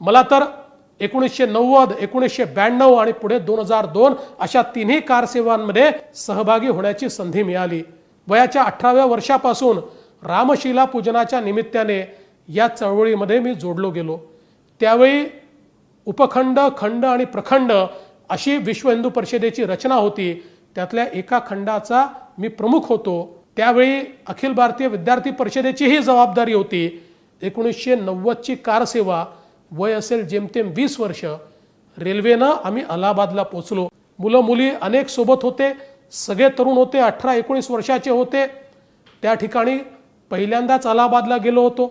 मला तर एकोणीसशे नव्वद एकोणीसशे ब्याण्णव आणि पुढे दोन हजार दोन अशा तिन्ही कारसेवांमध्ये सहभागी होण्याची संधी मिळाली. वयाच्या अठराव्या वर्षापासून रामशिला पूजनाच्या निमित्ताने या चळवळीमध्ये मी जोडलो गेलो. त्यावेळी उपखंड खंड आणि प्रखंड अशी विश्व हिंदू परिषदेची रचना होती. त्यातल्या एका खंडाचा मी प्रमुख होतो. त्यावेळी अखिल भारतीय विद्यार्थी परिषदेचीही जबाबदारी होती. एकोणीसशे नव्वदची कारसेवा वय असेल जेमतेम वीस वर्ष रेल्वेनं आम्ही अलाहाबादला पोचलो मुलं मुली अनेक सोबत होते सगळे तरुण होते अठरा एकोणीस वर्षाचे होते. त्या ठिकाणी पहिल्यांदाच अलाहाबादला गेलो होतो.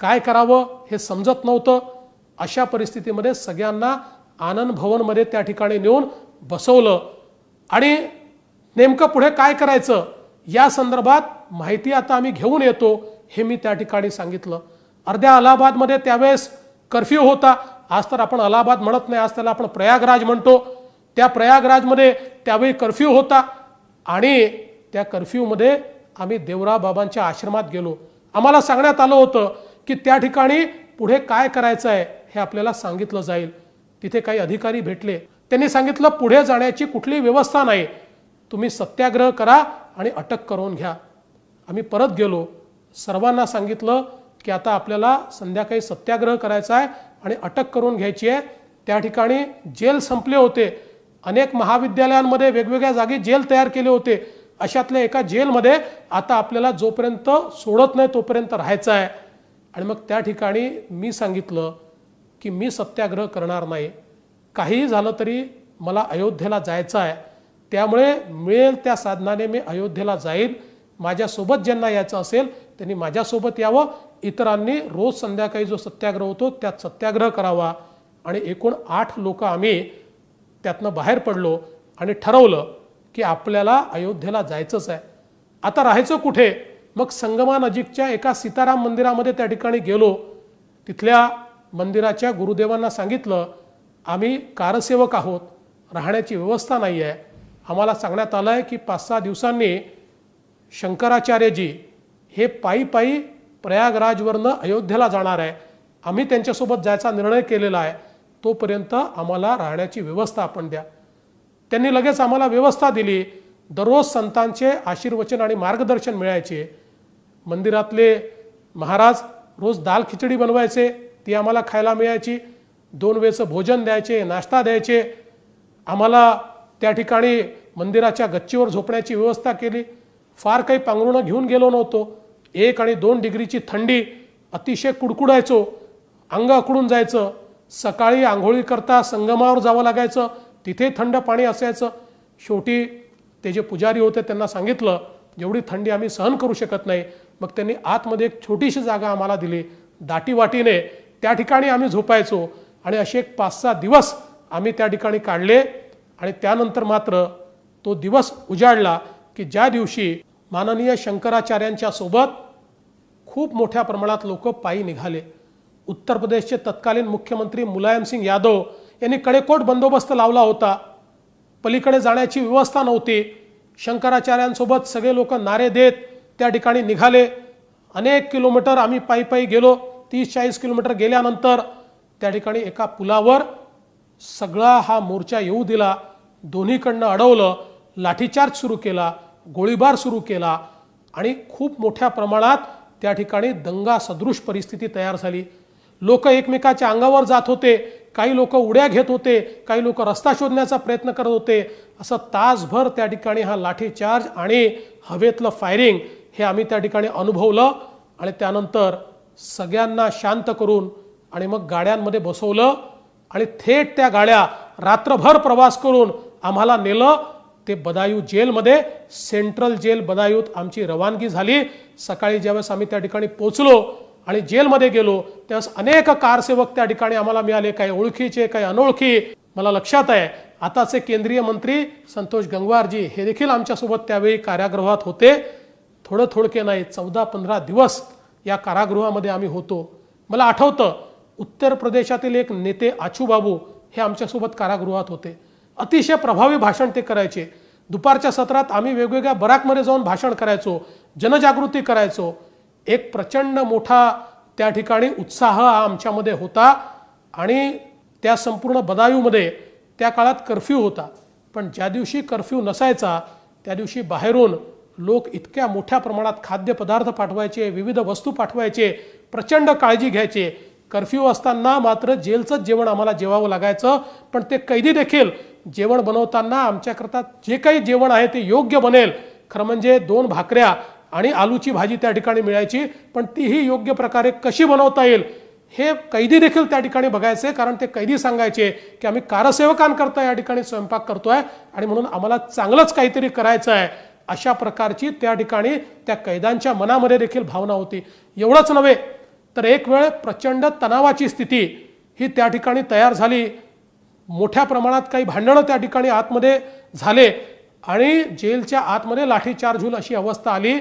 काय करावं हे समजत नव्हतं. अशा परिस्थितीमध्ये सगळ्यांना आनंद भवनमध्ये त्या ठिकाणी नेऊन बसवलं. आणि नेमकं पुढे काय करायचं या संदर्भात माहिती आता आम्ही घेऊन येतो हे मी त्या ठिकाणी सांगितलं. अर्ध्या अलाहाबादमध्ये त्यावेळेस कर्फ्यू होता. आज तर आपण अलाहाबाद म्हणत नाही आज त्याला आपण प्रयागराज म्हणतो. त्या प्रयागराजमध्ये त्यावेळी कर्फ्यू होता आणि त्या कर्फ्यूमध्ये आम्ही देवराव बाबांच्या आश्रमात गेलो. आम्हाला सांगण्यात आलं होतं की त्या ठिकाणी पुढे काय करायचं आहे हे आपल्याला सांगितलं जाईल. तिथे काही अधिकारी भेटले. त्यांनी सांगितलं पुढे जाण्याची कुठली व्यवस्था नाही. तुम्ही सत्याग्रह करा आणि अटक करून घ्या. आम्ही परत गेलो. सर्वांना सांगितलं की आता आपल्याला संध्याकाळी सत्याग्रह करायचा आहे आणि अटक करून घ्यायची आहे. त्या ठिकाणी जेल संपले होते. अनेक महाविद्यालयांमध्ये वेगवेगळ्या जागी जेल तयार केले होते. अशातल्या एका जेलमध्ये आता आपल्याला जोपर्यंत सोडत नाही तोपर्यंत राहायचं आहे. आणि मग त्या ठिकाणी मी सांगितलं की मी सत्याग्रह करणार नाही. काहीही झालं तरी मला अयोध्येला जायचं आहे. त्यामुळे मिळेल त्या साधनाने मी अयोध्येला जाईल माझ्यासोबत ज्यांना यायचं असेल त्यांनी माझ्यासोबत यावं. इतरांनी रोज संध्याकाळी जो सत्याग्रह होतो त्यात सत्याग्रह करावा. आणि एकूण आठ लोक आम्ही त्यातनं बाहेर पडलो आणि ठरवलं की आपल्याला अयोध्येला जायचंच आहे. आता राहायचं कुठे? मग संगमानजीकच्या एका सीताराम मंदिरामध्ये त्या ठिकाणी गेलो. तिथल्या मंदिराच्या गुरुदेवांना सांगितलं आम्ही कारसेवक आहोत. राहण्याची व्यवस्था नाही आहे आम्हाला सांगण्यात आलं आहे की पाच सहा दिवसांनी शंकराचार्यजी हे पायी पायी प्रयागराजवरनं अयोध्येला जाणार आहे. आम्ही त्यांच्यासोबत जायचा निर्णय केलेला आहे. तोपर्यंत आम्हाला राहण्याची व्यवस्था आपण द्या. त्यांनी लगेच आम्हाला व्यवस्था दिली. दररोज संतांचे आशीर्वचन आणि मार्गदर्शन मिळायचे. मंदिरातले महाराज रोज दाल खिचडी बनवायचे. ती आम्हाला खायला मिळायची. दोन वेळचं भोजन द्यायचे नाश्ता द्यायचे. आम्हाला त्या ठिकाणी मंदिराच्या गच्चीवर झोपण्याची व्यवस्था केली. फार काही पांघरुणं घेऊन गेलो नव्हतो. एक आणि दोन डिग्रीची थंडी अतिशय कुडकुडायचो. अंग अकडून जायचं. सकाळी आंघोळी करता संगमावर जावं लागायचं. तिथे थंड पाणी असायचं. शेवटी ते जे पुजारी होते त्यांना सांगितलं जेवढी थंडी आम्ही सहन करू शकत नाही. मग त्यांनी आतमध्ये एक छोटीशी जागा आम्हाला दिली. दाटीवाटीने त्या ठिकाणी आम्ही झोपायचो आणि असे एक पाच सहा दिवस आम्ही त्या ठिकाणी काढले आणि त्यानंतर मात्र तो दिवस उजाडला की ज्या दिवशी माननीय शंकराचार्यांच्या सोबत खूप मोठ्या प्रमाणात लोक पायी निघाले. उत्तर प्रदेशचे तत्कालीन मुख्यमंत्री मुलायमसिंग यादव यांनी कडेकोट बंदोबस्त लावला होता. पलीकडे जाण्याची व्यवस्था नव्हती. शंकराचार्यांसोबत सगळे लोक नारे देत त्या ठिकाणी निघाले. अनेक किलोमीटर आम्ही पायी पायी गेलो. तीस चाळीस किलोमीटर गेल्यानंतर त्या ठिकाणी एका पुलावर सगळा हा मोर्चा येऊ दिला. दोन्हीकडनं अडवलं. लाठीचार्ज सुरू केला. गोळीबार सुरू केला आणि खूप मोठ्या प्रमाणात त्या ठिकाणी दंगा सदृश परिस्थिती तयार झाली. लोक एकमेकाच्या अंगावर जात होते काही लोक उड्या घेत होते काही लोक रस्ता शोधण्याचा प्रयत्न करत होते. असं तासभर त्या ठिकाणी हा लाठीचार्ज आणि हवेतलं फायरिंग हे आम्ही त्या ठिकाणी अनुभवलं आणि त्यानंतर सगळ्यांना शांत करून आणि मग गाड्यांमध्ये बसवलं आणि थेट त्या गाड्या रात्रभर प्रवास करून आम्हाला नेलं ते बदायू जेलमध्ये सेंट्रल जेल बदायूत आमची रवानगी झाली. सकाळी ज्यावेळेस आम्ही त्या ठिकाणी पोचलो आणि जेलमध्ये गेलो त्यावेळेस अनेक कारसेवक त्या ठिकाणी आम्हाला मिळाले. काही ओळखीचे काही अनोळखी. मला लक्षात आहे आताचे केंद्रीय मंत्री संतोष गंगवारजी हे देखील आमच्यासोबत त्यावेळी कारागृहात होते. थोडं थोडके नाही चौदा पंधरा दिवस या कारागृहामध्ये आम्ही होतो. मला आठवतं उत्तर प्रदेशातील एक नेते आचूबाबू हे आमच्यासोबत कारागृहात होते. अतिशय प्रभावी भाषण ते करायचे. दुपारच्या सत्रात आम्ही वेगवेगळ्या बराकमध्ये जाऊन भाषण करायचो जनजागृती करायचो. एक प्रचंड मोठा त्या ठिकाणी उत्साह हा आमच्यामध्ये होता आणि त्या संपूर्ण बदायूमध्ये त्या काळात कर्फ्यू होता. पण ज्या दिवशी कर्फ्यू नसायचा त्या दिवशी बाहेरून लोक इतक्या मोठ्या प्रमाणात खाद्यपदार्थ पाठवायचे विविध वस्तू पाठवायचे प्रचंड काळजी घ्यायचे. कर्फ्यू असताना मात्र जेलचंच जेवण आम्हाला जेवावं लागायचं पण ते कैदी देखील जेवण बनवताना आमच्याकरता जे काही जेवण आहे ते योग्य बनेल. खरं म्हणजे दोन भाकऱ्या आणि आलूची भाजी त्या ठिकाणी मिळायची पण तीही योग्य प्रकारे कशी बनवता येईल हे कैदी देखील त्या ठिकाणी बघायचे कारण ते कैदी सांगायचे की आम्ही कारसेवकांकरता या ठिकाणी स्वयंपाक करतोय आणि म्हणून आम्हाला चांगलंच काहीतरी करायचं आहे अशा प्रकारची त्या ठिकाणी त्या कैद्यांच्या मनामध्ये देखील भावना होती. एवढंच नव्हे तर एक वेळ प्रचंड तणावाची स्थिती ही त्या ठिकाणी तयार झाली. मोठ्या प्रमाणात काही भांडणं त्या ठिकाणी आतमध्ये झाले. आणि जेलच्या आतमध्ये लाठीचार्ज होईल अशी अवस्था आली.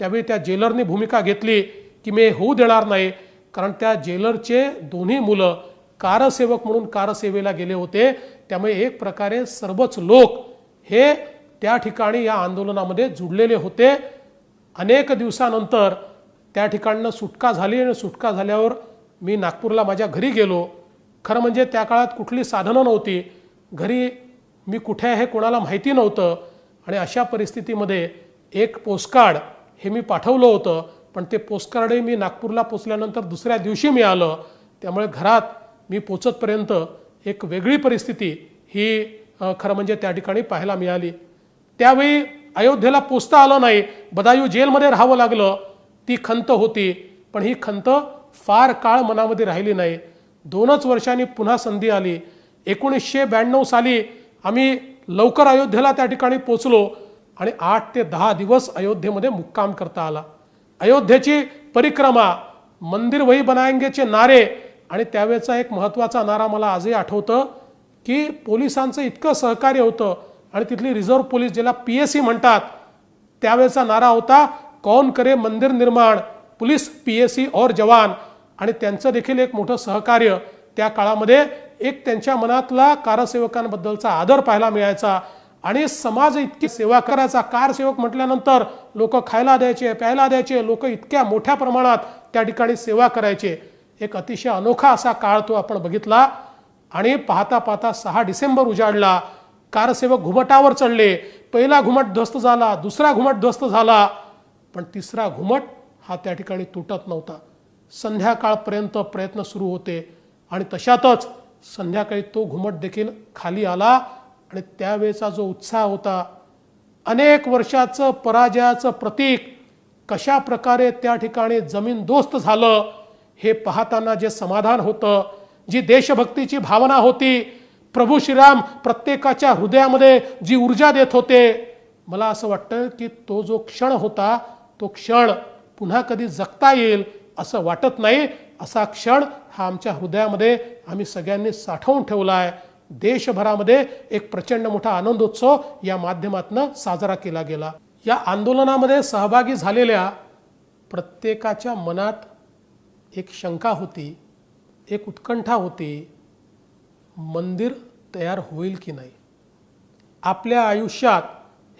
त्यावेळी त्या जेलरने भूमिका घेतली की मी होऊ देणार नाही. कारण त्या जेलरचे दोन्ही मुलं कारसेवक म्हणून कारसेवेला गेले होते. त्यामुळे एक प्रकारे सर्वच लोक हे त्या ठिकाणी या आंदोलनामध्ये जुडलेले होते. अनेक दिवसानंतर त्या ठिकाणनं सुटका झाली आणि सुटका झाल्यावर मी नागपूरला माझ्या घरी गेलो. खरं म्हणजे त्या काळात कुठली साधनं नव्हती. घरी मी कुठे आहे हे कोणाला माहिती नव्हतं. आणि अशा परिस्थितीमध्ये एक पोस्टकार्ड हे मी पाठवलं होतं. पण ते पोस्टकार्डही मी नागपूरला पोचल्यानंतर दुसऱ्या दिवशी मिळालं. त्यामुळे घरात मी पोचतपर्यंत एक वेगळी परिस्थिती ही खरं म्हणजे त्या ठिकाणी पाहायला मिळाली. त्यावेळी अयोध्येला पोचता आलं नाही. बदायू जेलमध्ये राहावं लागलं. ती खंत होती. पण ही खंत फार काळ मनामध्ये राहिली नाही. दोनच वर्षांनी पुन्हा संधी आली. एकोणीसशे ब्याण्णव साली आम्ही लवकर अयोध्येला त्या ठिकाणी पोचलो आणि आठ ते दहा दिवस अयोध्येमध्ये मुक्काम करता आला. अयोध्येची परिक्रमा मंदिर वही बनायंगेचे नारे आणि त्यावेळेचा एक महत्त्वाचा नारा मला आजही आठवतं की पोलिसांचं इतकं सहकार्य होतं आणि तिथली रिझर्व्ह पोलीस ज्याला पी एस सी म्हणतात त्यावेळेचा नारा होता कौन करे मंदिर निर्माण पोलीस पी एस सी और जवान. आणि त्यांचं देखील एक मोठं सहकार्य त्या काळामध्ये एक त्यांच्या मनातला कारसेवकांबद्दलचा आदर पाहायला मिळायचा. आणि समाज इतकी सेवा करायचा कारसेवक म्हटल्यानंतर लोक खायला द्यायचे प्यायला द्यायचे लोक इतक्या मोठ्या प्रमाणात त्या ठिकाणी सेवा करायचे. एक अतिशय अनोखा असा काळ तो आपण बघितला आणि पाहता पाहता सहा डिसेंबर उजाडला. कारसेवक घुमटावर चढले. पहिला घुमट ध्वस्त झाला दुसरा घुमट ध्वस्त झाला. पण तिसरा घुमट हा त्या ठिकाणी तुटत नव्हता. संध्याकाळपर्यंत प्रयत्न सुरू होते आणि तशातच संध्याकाळी तो घुमट देखील खाली आला आणि त्यावेळेचा जो उत्साह होता अनेक वर्षाचं पराजयाचं प्रतीक कशा प्रकारे त्या ठिकाणी जमीन दोस्त झालं हे पाहताना जे समाधान होतं जी देशभक्तीची भावना होती प्रभू श्रीराम प्रत्येकाच्या हृदयामध्ये जी ऊर्जा देत होते मला असं वाटतं की तो जो क्षण होता तो क्षण पुन्हा कधी जगता येईल असं वाटत नाही. असा क्षण हा आमच्या हृदयामध्ये आम्ही सगळ्यांनी साठवून ठेवला आहे. देशभरामध्ये एक प्रचंड मोठा आनंदोत्सव या माध्यमातून साजरा केला गेला. या आंदोलनामध्ये सहभागी झालेल्या प्रत्येकाच्या मनात एक शंका होती एक उत्कंठा होती मंदिर तयार होईल की नाही? आपल्या आयुष्यात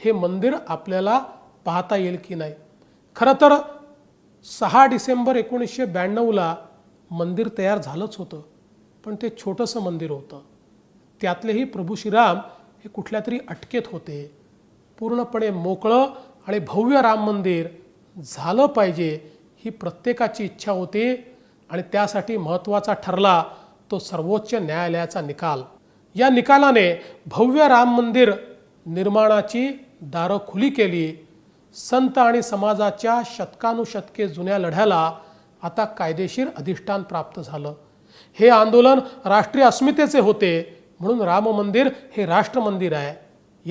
हे मंदिर आपल्याला पाहता येईल की नाही? खरं तर सहा डिसेंबर एकोणीसशे ब्याण्णवला मंदिर तयार झालंच होतं पण ते छोटंसं मंदिर होतं. त्यातलेही प्रभू श्रीराम हे कुठल्या तरी अटकेत होते. पूर्णपणे मोकळं आणि भव्य राम मंदिर झालं पाहिजे ही प्रत्येकाची इच्छा होती आणि त्यासाठी महत्त्वाचा ठरला तो सर्वोच्च न्यायालयाचा निकाल. या निकालाने भव्य राम मंदिर निर्माणाची दारं खुली केली संत आणि समाजाच्या शतकानुशतके जुन्या लढ्याला आता कायदेशीर अधिष्ठान प्राप्त झालं. हे आंदोलन राष्ट्रीय अस्मितेचे होते म्हणून राम मंदिर हे राष्ट्र मंदिर आहे.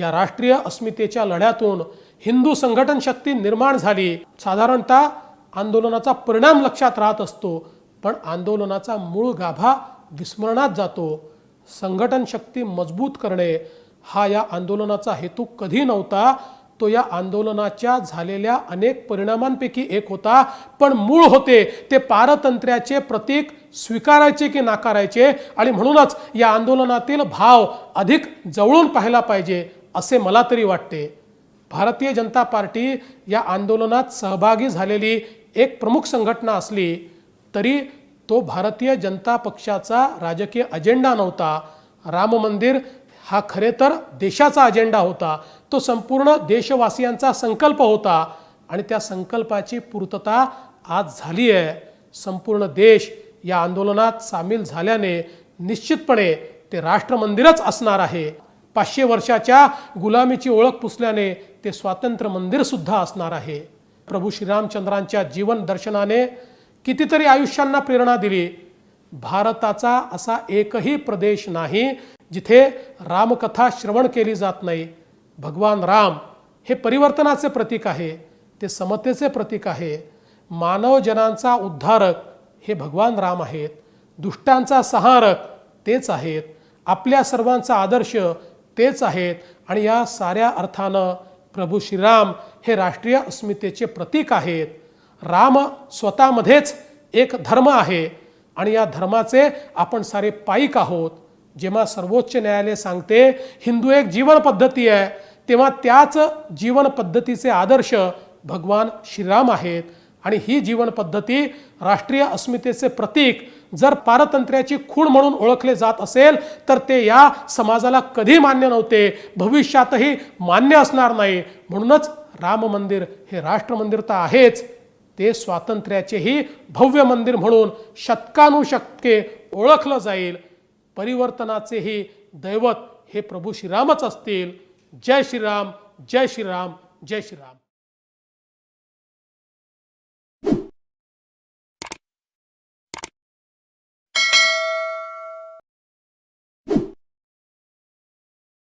या राष्ट्रीय अस्मितेच्या लढ्यातून हिंदू संघटन शक्ती निर्माण झाली. साधारणतः आंदोलनाचा परिणाम लक्षात राहत असतो पण आंदोलनाचा मूळ गाभा विस्मरणात जातो. संघटन शक्ती मजबूत करणे हा या आंदोलनाचा हेतू कधी नव्हता तो या आंदोलनाच्या झालेल्या अनेक परिणामांपैकी एक होता. पण मूळ होते ते पारतंत्र्याचे प्रतीक स्वीकारायचे की नाकारायचे? आणि म्हणूनच या आंदोलनातील भाव अधिक जवळून पाहायला पाहिजे असे मला तरी वाटते. भारतीय जनता पार्टी या आंदोलनात सहभागी झालेली एक प्रमुख संघटना असली तरी तो भारतीय जनता पक्षाचा राजकीय अजेंडा नव्हता. राम मंदिर हा खरे तर देशाचा अजेंडा होता. तो संपूर्ण देशवासियांचा संकल्प होता. आणि त्या संकल्पाची पूर्तता आज झाली आहे संपूर्ण देश या आंदोलनात सामील झाल्याने निश्चितपणे ते राष्ट्रमंदिरच असणार आहे. पाचशे वर्षाच्या गुलामीची ओळख पुसल्याने ते स्वातंत्र्य मंदिर सुद्धा असणार आहे. प्रभू श्रीरामचंद्रांच्या जीवन दर्शनाने कितीतरी आयुष्यांना प्रेरणा दिली. भारताचा असा एकही प्रदेश नाही जिथे रामकथा श्रवण केली जात नाही भगवान राम हे परिवर्तनाचे प्रतीक आहे ते समतेचे प्रतीक आहे. मानवजनांचा उद्धारक हे भगवान राम आहेत दुष्टांचा सहारक तेच आहेत आपल्या सर्वांचा आदर्श तेच आहेत आणि या साऱ्या अर्थानं प्रभू श्रीराम हे राष्ट्रीय अस्मितेचे प्रतीक आहेत. राम स्वतःमध्येच एक धर्म आहे आणि या धर्माचे आपण सारे पाईक आहोत. जेव्हा सर्वोच्च न्यायालय सांगते हिंदू एक जीवन पद्धती आहे तेव्हा त्याच जीवन पद्धतीचे आदर्श भगवान श्रीराम आहेत. आणि ही जीवन पद्धती राष्ट्रीय अस्मितेचे प्रतीक जर पारतंत्र्याची खूण म्हणून ओळखले जात असेल तर ते या समाजाला कधी मान्य नव्हते भविष्यातही मान्य असणार नाही. म्हणूनच राम मंदिर हे राष्ट्र मंदिर तर आहेच ते स्वातंत्र्याचेही भव्य मंदिर म्हणून शतकानुशतके ओळखलं जाईल. परिवर्तनाचे हे दैवत हे प्रभू श्रीरामच असतील. जय श्रीराम जय श्रीराम जय श्रीराम.